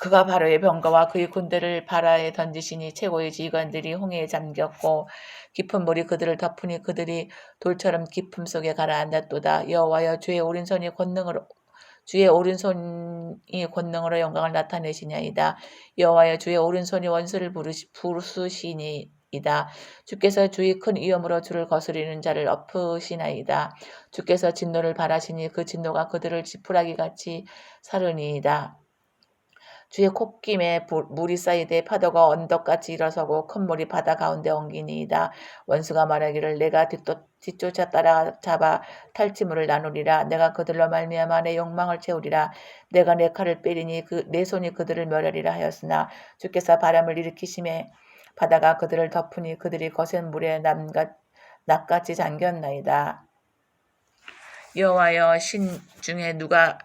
그가 바로의 병거와 그의 군대를 바다에 던지시니 최고의 지휘관들이 홍해에 잠겼고 깊은 물이 그들을 덮으니 그들이 돌처럼 깊음 속에 가라앉았도다. 여호와여 주의 오른손이 권능으로 주의 오른손이 권능으로 영광을 나타내시냐이다. 여호와여 주의 오른손이 원수를 부르시, 부르시니 이다. 주께서 주의 큰 위엄으로 주를 거스리는 자를 엎으시나이다. 주께서 진노를 바라시니 그 진노가 그들을 지푸라기 같이 사르니이다 주의 콧김에 부- 물이 쌓이되 파도가 언덕같이 일어서고 큰 물이 바다 가운데 엉기니이다. 원수가 말하기를 내가 뒤쫓, 뒤쫓아 따라 잡아 탈취물을 나누리라. 내가 그들로 말미암아 내 욕망을 채우리라. 내가 내 칼을 빼리니 그, 내 손이 그들을 멸하리라 하였으나 주께서 바람을 일으키심에 바다가 그들을 덮으니 그들이 거센 물에 남가, 낫같이 잠겼나이다. 여호와여 신 중에 누가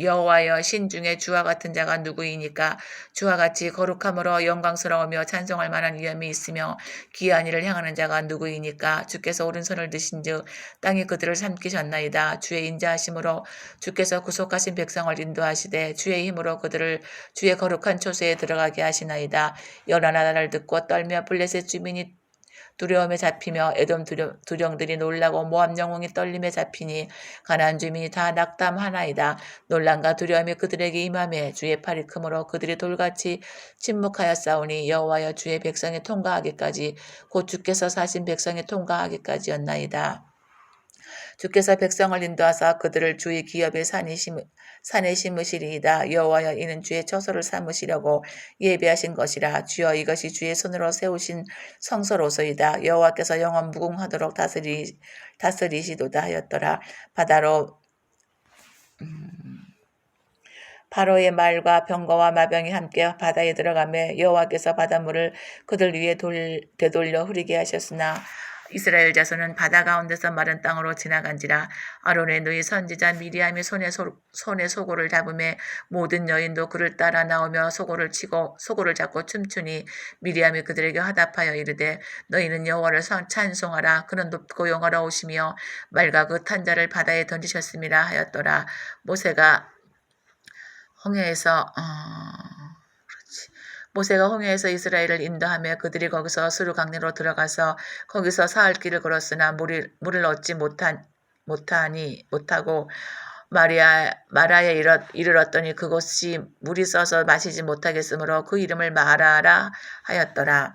여호와여 신 중에 주와 같은 자가 누구이니까 주와 같이 거룩함으로 영광스러우며 찬송할 만한 위엄이 있으며 귀한 일을 행하는 자가 누구이니까 주께서 오른손을 드신즉 땅이 그들을 삼키셨나이다. 주의 인자하심으로 주께서 구속하신 백성을 인도하시되 주의 힘으로 그들을 주의 거룩한 초소에 들어가게 하시나이다. 여러 나라를 듣고 떨며 블레셋 주민이 두려움에 잡히며 두령, 두령들이 놀라고 모압 영웅이 떨림에 잡히니 가나안 주민이 다 낙담하나이다. 논란과 두려움이 그들에게 임함에 주의 팔이 크므로 그들이 돌같이 침묵하여 싸우니 여호와여 주의 백성이 통과하기까지 곧 주께서 사신 백성이 통과하기까지였나이다. 주께서 백성을 인도하사 그들을 주의 기업의 산이 심, 산에 심으시리이다. 여호와여 이는 주의 처소를 삼으시려고 예비하신 것이라. 주여 이것이 주의 손으로 세우신 성소로소이다. 여호와께서 영원 무궁하도록 다스리, 다스리시도다 하였더라. 바다로 바로의 말과 병거와 마병이 함께 바다에 들어가며 여호와께서 바닷물을 그들 위에 돌, 되돌려 흐리게 하셨으나 이스라엘 자손은 바다 가운데서 마른 땅으로 지나간지라 아론의 누이 선지자 미리암이 손에, 소, 손에 소고를 잡음에 모든 여인도 그를 따라 나오며 소고를 치고 소고를 잡고 춤추니 미리암이 그들에게 화답하여 이르되 너희는 여호와를 선- 찬송하라 그는 높고 영화로우시며 말과 그 탄자를 바다에 던지셨음이라 하였더라 모세가 홍해에서 어. 모세가 홍해에서 이스라엘을 인도하며 그들이 거기서 수르 강내로 들어가서 거기서 사흘 길을 걸었으나 물을, 물을 얻지 못한 못하니 못하고 마리아 마라에 이르, 이르렀더니 그곳이 물이 써서 마시지 못하겠으므로 그 이름을 마라라 하였더라.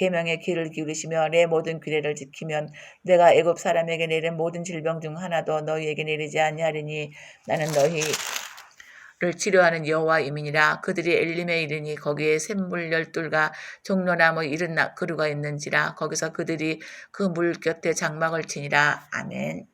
계명의 귀를 기울이시며 내 모든 규례를 지키면 내가 애굽 사람에게 내린 모든 질병 중 하나도 너희에게 내리지 아니하리니 나는 너희 를 치료하는 여호와임이니라. 그들이 엘림에 이르니 거기에 샘물 열둘과 종로나무 이른 나- 그루가 있는지라. 거기서 그들이 그 물 곁에 장막을 치니라. 아멘